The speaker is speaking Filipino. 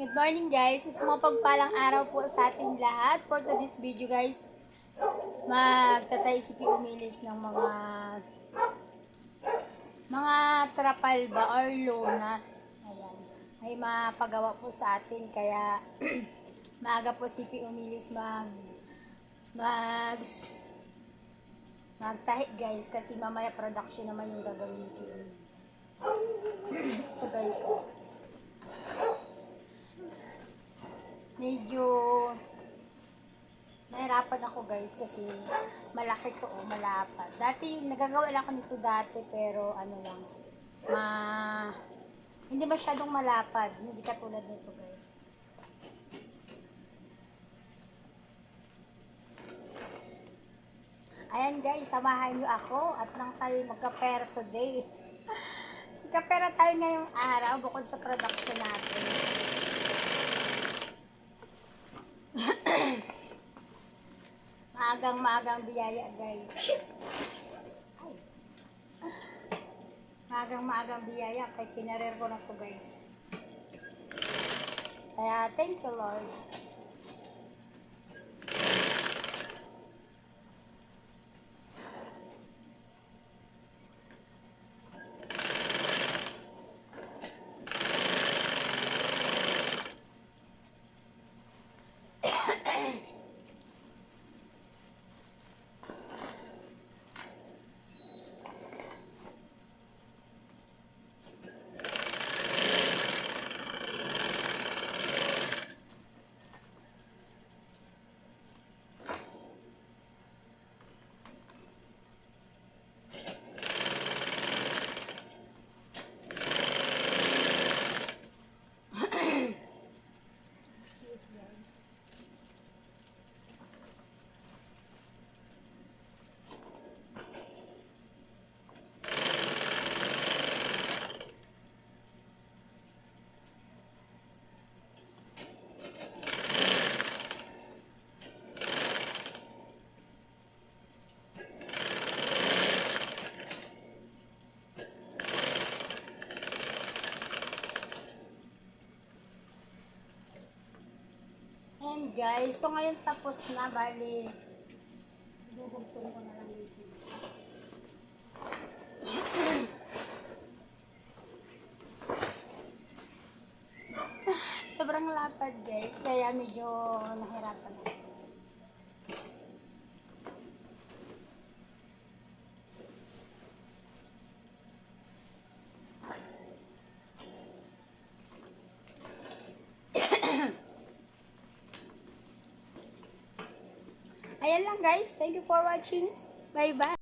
Good morning guys. Is mga pagpalang araw po sa ating lahat. For today's video guys, magtatay si P. Umilis ng mga mga trapal ba or lona. Ayan. Ay mapagawa po sa atin. Kaya maaga po si P. Umilis mag mag magtahi guys kasi mamaya production naman yung gagawin ni P. Umilis. Guys. oh. Medyo nahirapan ako guys kasi malaki to oh, malapad. Dati yung nagagawa lang ako nito dati pero ano lang ma hindi masyadong malapad, hindi katulad nito guys. Ayan guys, samahan nyo ako at nang tayo magkapera today. magkapera tayo ngayong araw bukod sa production natin. Maagang maagang biyaya guys. Maagang maagang biyaya kay kinarer ko na to guys. Kaya thank you Lord. Guys, so ngayon tapos na, bali, bubugtong ko na lang dito. Sobrang lapad guys, kaya medyo nahirapan ako. Ayan lang guys, thank you for watching. Bye bye.